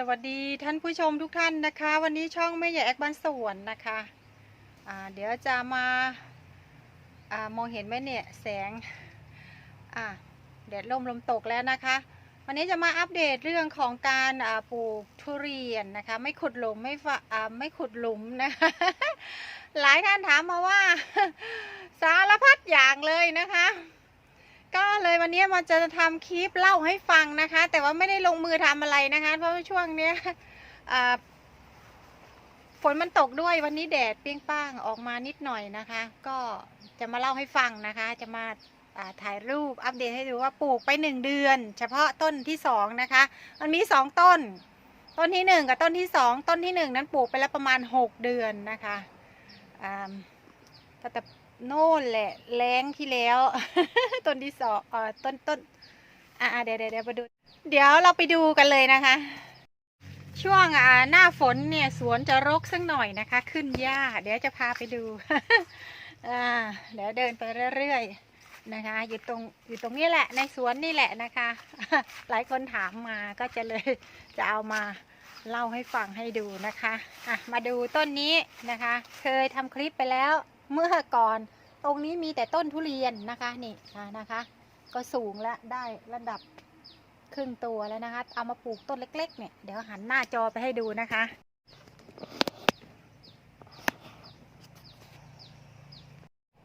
สวัสดีท่านผู้ชมทุกท่านนะคะ วันนี้ช่องแม่ใหญ่แอคบ้านสวนนะคะอ่าเดี๋ยวจะมาอามองเห็นไหมเนี่ยแสงแดดลมลมตกแล้วนะคะ วันนี้จะมาอัปเดตเรื่องของการปลูกทุเรียนนะคะ ไม่ขุดหลุมไม่ฝะไม่ขุดหลุมนะคะหลายท่านถามมาว่า สารพัดอย่างเลยนะคะ เลยวันนี้มันจะทำคลิปเล่าให้ฟังนะคะ แต่ว่าไม่ได้ลงมือทำอะไรนะคะ เพราะว่าช่วงเนี้ยฝนมันตกด้วยวันนี้แดดเปรี้ยงป้างออกมานิดหน่อยนะคะ ก็จะมาเล่าให้ฟังนะคะ จะมาถ่ายรูปอัปเดตให้ดูว่าปลูกไปหนึ่งเดือน เฉพาะต้นที่สองนะคะ มันมีสองต้น ต้นที่หนึ่งกับต้นที่สองต้นที่หนึ่งนั้นปลูกไปแล้วประมาณหกเดือนนะคะอ่าแต่ โน่นแหละ แรงที่แล้ว ต้นที่สองเอ่อต้นต้นอ่าเดี๋ยวเดี๋ยวเดี๋ยวมาดู เดี๋ยวเราไปดูกันเลยนะคะ ช่วงอ่าหน้าฝนเนี่ยสวนจะรกสักหน่อยนะคะ ขึ้นหญ้า เดี๋ยวจะพาไปดูอ่าเดี๋ยวเดินไปเรื่อยๆนะคะ อยู่ตรงอยู่ตรงนี้แหละในสวนนี่แหละนะคะ หลายคนถามมาก็จะเลยจะเอามาเล่าให้ฟังให้ดูนะคะอะมาดูต้นนี้นะคะ เคยทำคลิปไปแล้ว เมื่อก่อนตรงนี้มีแต่ต้นทุเรียนนะคะนี่นะคะ ก็สูงแล้วได้ระดับครึ่งตัวแล้วนะคะ เอามาปลูกต้นเล็ก ๆ เนี่ย เดี๋ยวหันหน้าจอไปให้ดูนะคะ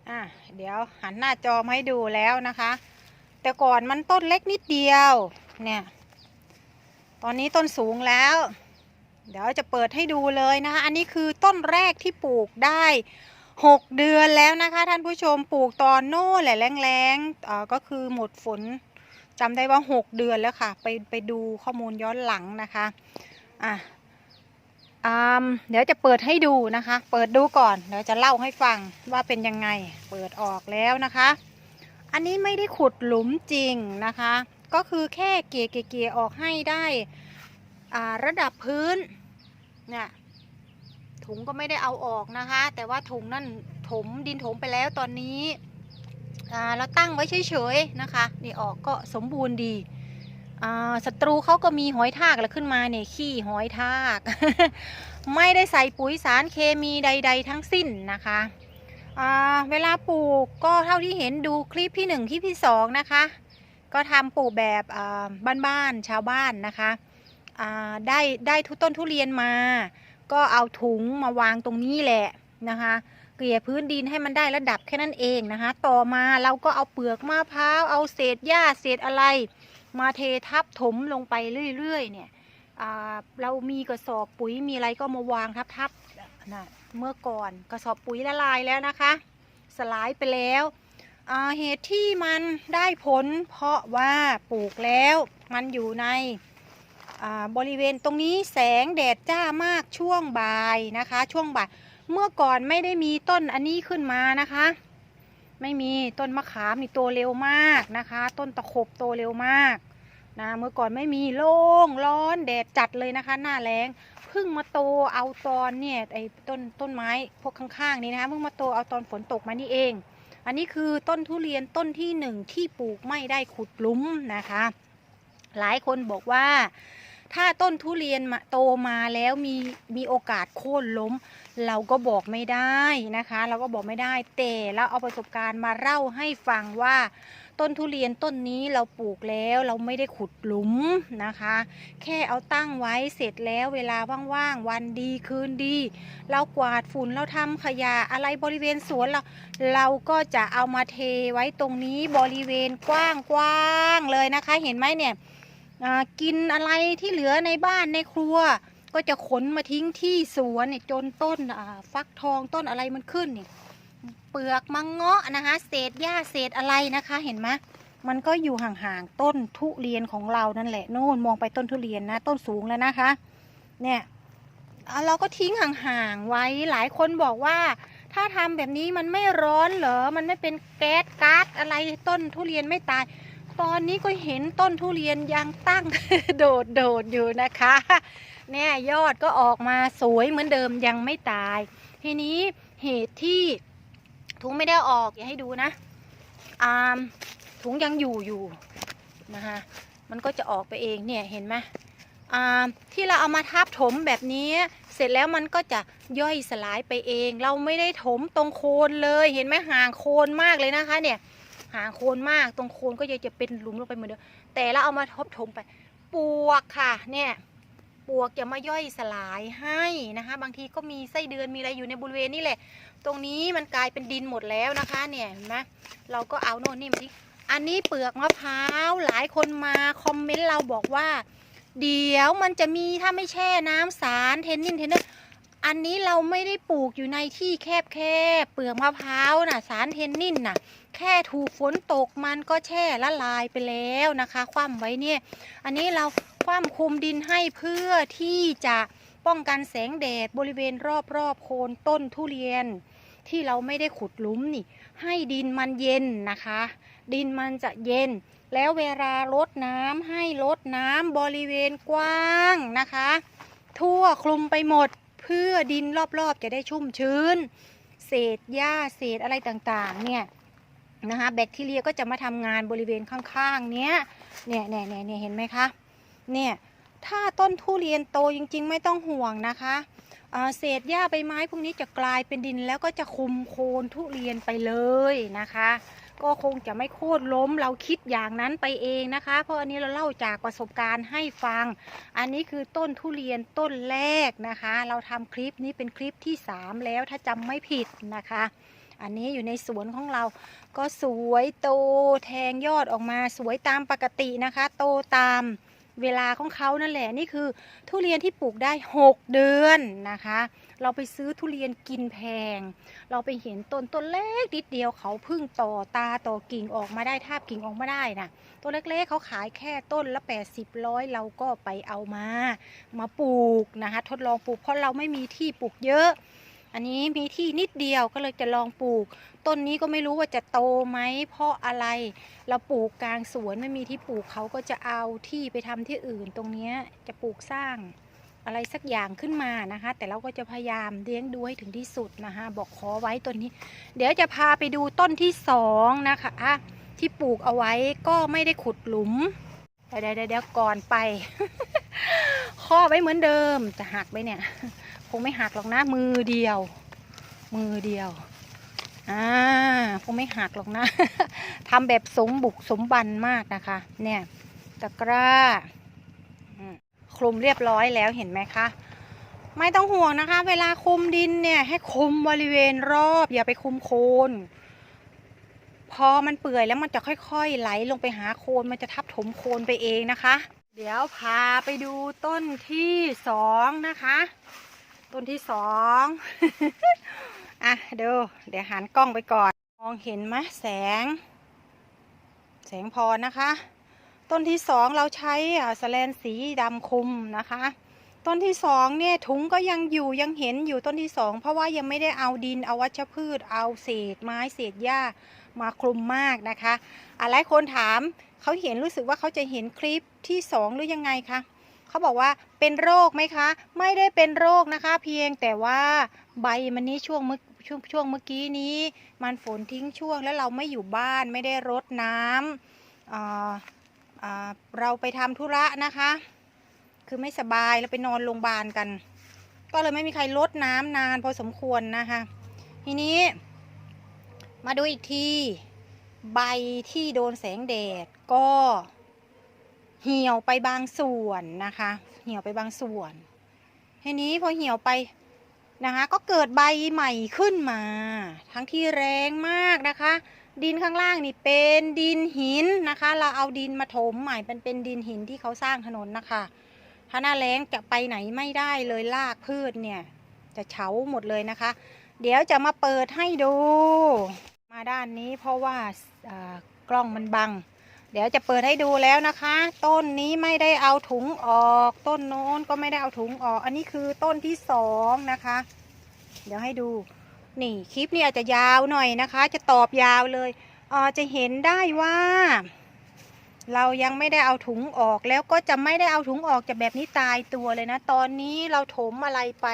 อะเดี๋ยวหันหน้าจอมาให้ดูแล้วนะคะ แต่ก่อนมันต้นเล็กนิดเดียว เนี่ย ตอนนี้ต้นสูงแล้ว เดี๋ยวจะเปิดให้ดูเลยนะคะ อันนี้คือต้นแรกที่ปลูกได้ หกเดือนแล้วนะคะท่านผู้ชมปลูกตอนโน่แหละแรงๆก็คือหมดฝนจำได้ว่าหกเดือนแล้วค่ะ ไปไปดูข้อมูลย้อนหลังนะคะอะอ่าเดี๋ยวจะเปิดให้ดูนะคะ เปิดดูก่อนเดี๋ยวจะเล่าให้ฟังว่าเป็นยังไง เปิดออกแล้วนะคะ อันนี้ไม่ได้ขุดหลุมจริงนะคะ ก็คือแค่เกี่ยเกี่ยออกให้ได้อ่าระดับพื้นเนี่ย ถุงก็ไม่ได้เอาออกนะคะ แต่ว่าถุงนั่นถมดินถมไปแล้วตอนนี้เราตั้งไว้เฉยๆนะคะนี่ออกก็สมบูรณ์ดีศัตรูเขาก็มีหอยทากแล้วขึ้นมาเนี่ยขี้หอยทาก ไม่ได้ใส่ปุ๋ยสารเคมีใด ๆ ทั้งสิ้นนะคะเวลาปลูกก็เท่าที่เห็นดูคลิปที่หนึ่งคลิปที่สองนะคะก็ทำปลูกแบบบ้านๆชาวบ้านนะคะได้ได้ทุต้นทุเรียนมา ก็เอาถุงมาวางตรงนี้แหละนะคะเกลี่ยพื้นดินให้มันได้ระดับแค่นั้นเองนะคะ ต่อมาเราก็เอาเปลือกมะพร้าวเอาเศษหญ้าเศษอะไร มาเททับถมลงไปเรื่อยๆเนี่ยเรามีกระสอบปุ๋ยมีอะไรก็มาวางทับๆนะเมื่อก่อนกระสอบปุ๋ยละลายแล้วนะคะ สลายไปแล้วเหตุที่มันได้ผลเพราะว่าปลูกแล้วมันอยู่ใน บริเวณตรงนี้แสงแดดจ้ามากช่วงบ่ายนะคะ ช่วงบ่ายเมื่อก่อนไม่ได้มีต้นอันนี้ขึ้นมานะคะ ไม่มีต้นมะขามนี่โตเร็วมากนะคะ ต้นตะขบโตเร็วมากนะเมื่อก่อนไม่มีโล่งร้อนแดดจัดเลยนะคะ หน้าแรงเพิ่งมาโตเอาตอนเนี่ยไอ้ต้นต้นไม้พวกข้างๆนี้นะคะเพิ่งมาโตเอาตอนฝนตกมานี่เอง อันนี้คือต้นทุเรียนต้นที่หนึ่งที่ปลูกไม่ได้ขุดหลุมนะคะ หลายคนบอกว่า ถ้าต้นทุเรียนมาโตมาแล้วมีมีโอกาสโค่นล้ม เราก็บอกไม่ได้นะคะ เราก็บอกไม่ได้แต่เราเอาประสบการณ์มาเล่าให้ฟังว่า ต้นทุเรียนต้นนี้เราปลูกแล้วเราไม่ได้ขุดหลุมนะคะ แค่เอาตั้งไว้เสร็จแล้วเวลาว่างๆวันดีคืนดี เรากวาดฝุ่นเราทำขยะอะไรบริเวณสวนเราเราก็จะเอามาเทไว้ตรงนี้บริเวณกว้างๆเลยนะคะ เห็นไหมเนี่ย กินอะไรที่เหลือในบ้านในครัว ก็จะขนมาทิ้งที่สวนเนี่ยจนต้นฟักทองต้นอะไรมันขึ้นเนี่ยเปลือกมังเงาะนะคะ เศษหญ้าเศษอะไรนะคะเห็นไหมมันก็อยู่ห่างๆต้นทุเรียนของเรานั่นแหละโน่นมองไปต้นทุเรียนนะ ต้นสูงแล้วนะคะ เนี่ยเราก็ทิ้งห่างๆไว้หลายคนบอกว่า ถ้าทำแบบนี้มันไม่ร้อนเหรอมันไม่เป็นแก๊สก๊าซอะไรต้นทุเรียนไม่ตาย ตอนนี้ก็เห็นต้นทุเรียนยังตั้งโดดโดดอยู่นะคะเนี่ยยอดก็ออกมาสวยเหมือนเดิมยังไม่ตาย ทีนี้เหตุที่ถุงไม่ได้ออกอย่าให้ดูนะอ่าถุงยังอยู่อยู่นะคะมันก็จะออกไปเองเนี่ยเห็นไหมอ่าที่เราเอามาทับถมแบบนี้ เสร็จแล้วมันก็จะย่อยสลายไปเอง เราไม่ได้ถมตรงโคนเลย เห็นไหมห่างโคนมากเลยนะคะเนี่ย หางโคนมากตรงโคนก็ยังจะเป็นหลุมลงไปเหมือนเดิมแต่เราเอามาทบถมไปปวกค่ะเนี่ยปวกจะมาย่อยสลายให้นะคะ บางทีก็มีไส้เดือนมีอะไรอยู่ในบริเวณนี่แหละ ตรงนี้มันกลายเป็นดินหมดแล้วนะคะเนี่ยเห็นไหมเราก็เอาโน่นนี่มาที่อันนี้เปลือกมะพร้าวหลายคนมาคอมเมนต์เราบอกว่า เดี๋ยวมันจะมีถ้าไม่แช่น้ำสารเทนนินเทนเนอร์อันนี้เราไม่ได้ปลูกอยู่ในที่แคบแคบๆเปลือกมะพร้าวน่ะสารเทนนินน่ะ แค่ถูกฝนตกมันก็แช่ละลายไปแล้วนะคะ คว่ำไว้เนี่ย อันนี้เราคว่ำคุมดินให้เพื่อที่จะป้องกันแสงแดดบริเวณรอบๆโคนต้นทุเรียน ที่เราไม่ได้ขุดหลุมนี่ ให้ดินมันเย็นนะคะ ดินมันจะเย็น แล้วเวลารดน้ำให้รดน้ำบริเวณกว้างนะคะ ทั่วคลุมไปหมดเพื่อดินรอบๆ จะได้ชุ่มชื้น เศษหญ้าเศษอะไรต่างๆ เนี่ย นะคะแบคทีเรียก็จะมาทำงานบริเวณข้างๆเนี้ยเนี่ยเนี่ยเนี่ยเนี่ยเห็นไหมคะเนี่ยถ้าต้นทุเรียนโตจริง ๆ ไม่ต้องห่วงนะคะเศษหญ้าใบไม้พวกนี้จะกลายเป็นดินแล้วก็จะคุมโคนทุเรียนไปเลยนะคะ ก็คงจะไม่โค่นล้มเราคิดอย่างนั้นไปเองนะคะ เพราะอันนี้เราเล่าจากประสบการณ์ให้ฟัง อันนี้คือต้นทุเรียนต้นแรกนะคะ เราทำคลิปนี้เป็นคลิปที่ 3 แล้วถ้าจำไม่ผิดนะคะ อันนี้อยู่ในสวนของเรา ก็สวยโตแทงยอดออกมาสวยตามปกตินะคะ โตตามเวลาของเขานั่นแหละนี่คือ ทุเรียนที่ปลูกได้ 6 เดือนนะคะ เราไปซื้อทุเรียนกินแพง เราไปเห็นต้นต้นเล็กนิดเดียวเขาพึ่งต่อตาต่อกิ่งออกมาได้ทาบกิ่งออกมาได้นะตัวเล็กๆเขาขายแค่ต้นละ 80ร้อยเราก็ไปเอามา มาปลูกนะคะ ทดลองปลูกเพราะเราไม่มีที่ปลูกเยอะ อันนี้มีที่นิดเดียวก็เลยจะลองปลูก ต้นนี้ก็ไม่รู้ว่าจะโตไหมเพราะอะไร เราปลูกกลางสวนไม่มีที่ปลูกเขาก็จะเอาที่ไปทำที่อื่น ตรงเนี้จะปลูกสร้างอะไรสักอย่างขึ้นมานะคะ แต่เราก็จะพยายามเลี้ยงดูให้ถึงที่สุดนะคะ บอกขอไว้ต้นนี้ เดี๋ยวจะพาไปดูต้นที่สองนะคะอะที่ปลูกเอาไว้ก็ไม่ได้ขุดหลุมเดี๋ยวเดี๋ยวเดี๋ยวก่อนไปข้อไว้เหมือนเดิมจะหักไหมเนี่ย คงไม่หักหรอกนะมือเดียว มือเดียวอ่าคงไม่หักหรอกนะทำแบบสมบุกสมบันมากนะคะ เนี่ยตะกร้าคลุมเรียบร้อยแล้วเห็นไหมคะไม่ต้องห่วงนะคะ เวลาคุมดินเนี่ยให้คุมบริเวณรอบ อย่าไปคุมโคนพอมันเปื่อยแล้วมันจะค่อยๆ ไหลลงไปหาโคนมันจะทับถมโคนไปเองนะคะ เดี๋ยวพาไปดูต้นที่สองนะคะ ต้นที่สองอะเดูเดี๋ยวหันกล้องไปก่อน มองเห็นไหมแสง แสงพอนะคะ ต้นที่สองเราใช้อ่าสแลนสีดำคุมนะคะ ต้นที่สองเนี่ยถุงก็ยังอยู่ยังเห็นอยู่ต้นที่สองเพราะว่ายังไม่ได้เอาดินเอาวัชพืช เอาเศษไม้เศษหญ้ามาคลุมมากนะคะอะไรคนถามเขาเห็นรู้สึกว่าเขาจะเห็นคลิปที่สองหรือยังไงคะ เขาบอกว่าเป็นโรคไหมคะ ไม่ได้เป็นโรคนะคะ เพียงแต่ว่าใบมันนี้ช่วงเมื่อช่วงช่วงเมื่อกี้นี้ มันฝนทิ้งช่วงแล้วเราไม่อยู่บ้านไม่ได้รดน้ำอ่าเราไปทำธุระนะคะ คือไม่สบายแล้วไปนอนโรงพยาบาลกัน ก็เลยไม่มีใครลดน้ำนานพอสมควรนะคะ ทีนี้ มาดูอีกที ใบที่โดนแสงแดดก็ เหี่ยวไปบางส่วนนะคะ เหี่ยวไปบางส่วนทีนี้พอเหี่ยวไปนะคะ ก็เกิดใบใหม่ขึ้นมา ทั้งที่แรงมากนะคะ ดินข้างล่างนี่เป็นดินหินนะคะ เราเอาดินมาถมใหม่เป็นเป็นดินหินที่เขาสร้างถนนนะคะถ้าหน้าแล้งจะไปไหนไม่ได้เลยลากพืชเนี่ย จะเฉาหมดเลยนะคะ เดี๋ยวจะมาเปิดให้ดู มาด้านนี้เพราะว่าอ่ากล้องมันบัง เดี๋ยวจะเปิดให้ดูแล้วนะคะ ต้นนี้ไม่ได้เอาถุงออก ต้นโน้นก็ไม่ได้เอาถุงออก อันนี้คือต้นที่สองนะคะ เดี๋ยวให้ดู นี่คลิปนี้อาจจะยาวหน่อยนะคะ จะตอบยาวเลยเออจะเห็นได้ว่า เรายังไม่ได้เอาถุงออกแล้วก็จะไม่ได้เอาถุงออกจะแบบนี้ตายตัวเลยนะ ตอนนี้เราถมอะไรไป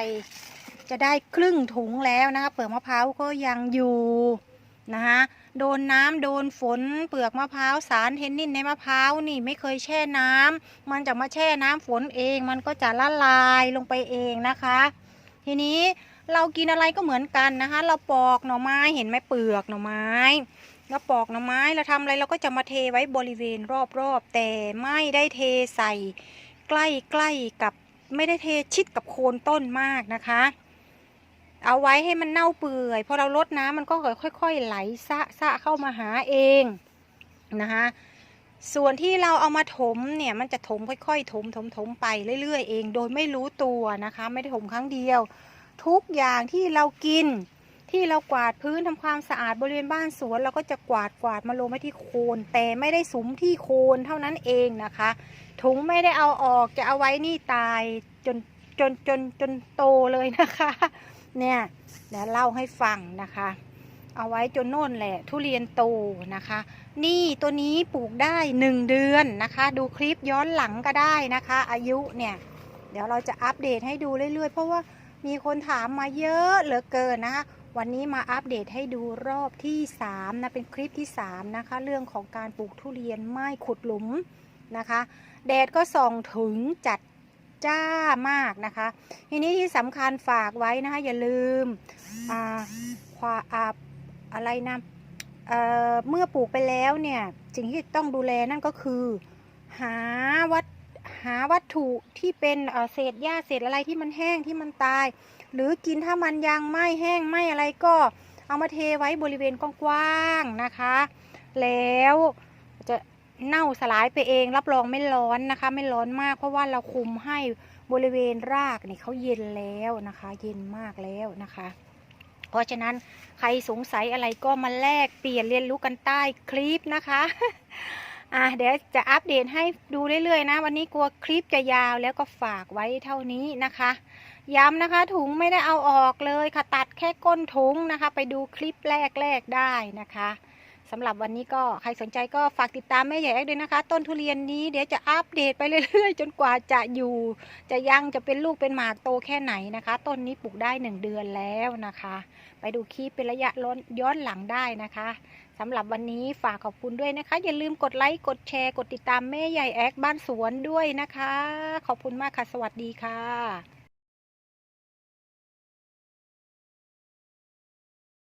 จะได้ครึ่งถุงแล้วนะคะเปลือกมะพร้าวก็ยังอยู่นะคะ โดนน้ำโดนฝน เปลือกมะพร้าวสารเทนนินในมะพร้าวนี่ไม่เคยแช่น้ำมันจะมาแช่น้ำฝนเอง มันก็จะละลายลงไปเองนะคะ ทีนี้เรากินอะไรก็เหมือนกันนะคะ เราปอกหน่อไม้เห็นไหมเปลือกหน่อไม้เราปอกหน่อไม้เราทำอะไรเราก็จะมาเทไว้บริเวณรอบๆ แต่ไม่ได้เทใส่ใกล้ๆกับไม่ได้เทชิดกับโคนต้นมากนะคะ เอาไว้ให้มันเน่าเปื่อยพอเราลดน้ำมันก็ค่อยๆไหลซะซะเข้ามาหาเองนะคะส่วนที่เราเอามาถมเนี่ยมันจะถมค่อยๆ ถมถมถมไปเรื่อยๆเอง โดยไม่รู้ตัวนะคะ ไม่ได้ถมครั้งเดียว ทุกอย่างที่เรากิน ที่เรากวาดพื้นทำความสะอาดบริเวณบ้านสวนเราก็จะกวาดกวาดมาลงไว้ที่โคน แต่ไม่ได้สุมที่โคนเท่านั้นเองนะคะ ถุงไม่ได้เอาออกจะเอาไว้นี่ตายจนจนจนจนโตเลยนะคะ เนี่ยเดี๋ยวเล่าให้ฟังนะคะ เอาไว้จนโน่นแหละ ทุเรียนโตนะคะ นี่ตัวนี้ปลูกได้หนึ่งเดือนนะคะ ดูคลิปย้อนหลังก็ได้นะคะ อายุเนี่ย เดี๋ยวเราจะอัปเดตให้ดูเรื่อยๆ เพราะว่ามีคนถามมาเยอะเหลือเกินนะคะวันนี้มาอัปเดตให้ดูรอบที่3นะเป็นคลิปที่ 3 นะคะ เรื่องของการปลูกทุเรียนไม่ขุดหลุมนะคะ แดดก็ส่องถึงจัด จ้ามากนะคะ ทีนี้ที่สำคัญฝากไว้นะคะ อย่าลืมอ่าควาอาอะไรนะเเมื่อปลูกไปแล้วเนี่ยสิ่งที่ต้องดูแลนั่นก็คือ หาวัตหาวัตถุที่เป็นเศษหญ้าเศษอะไรที่มันแห้งที่มันตาย หรือกินถ้ามันยังไม่แห้งไม่อะไรก็เอามาเทไว้บริเวณกว้างๆนะคะ แล้ว เน่าสลายไปเองรับรองไม่ร้อนนะคะ ไม่ร้อนมาก เพราะว่าเราคุมให้บริเวณรากนี่เขาเย็นแล้วนะคะ เย็นมากแล้วนะคะ เพราะฉะนั้นใครสงสัยอะไรก็มาแลกเปลี่ยนเรียนรู้กันใต้คลิปนะคะอะเดี๋ยวจะอัปเดตให้ดูเรื่อยๆนะ วันนี้กลัวคลิปจะยาวแล้วก็ฝากไว้เท่านี้นะคะ ย้ำนะคะถุงไม่ได้เอาออกเลยค่ะตัดแค่ก้นถุงนะคะ ไปดูคลิปแรกๆได้นะคะ สำหรับวันนี้ก็ใครสนใจก็ฝากติดตามแม่ใหญ่แอกด้วยนะคะ ต้นทุเรียนนี้เดี๋ยวจะอัปเดตไปเรื่อยๆ จนกว่าจะอยู่ จะยังจะเป็นลูกเป็นหมากโตแค่ไหนนะคะ ต้นนี้ปลูกได้หนึ่งเดือนแล้วนะคะ ไปดูคลิปเป็นระยะย้อนหลังได้นะคะสำหรับวันนี้ฝากขอบคุณด้วยนะคะ อย่าลืมกดไลค์กดแชร์กดติดตามแม่ใหญ่แอกบ้านสวนด้วยนะคะ ขอบคุณมากค่ะ สวัสดีค่ะ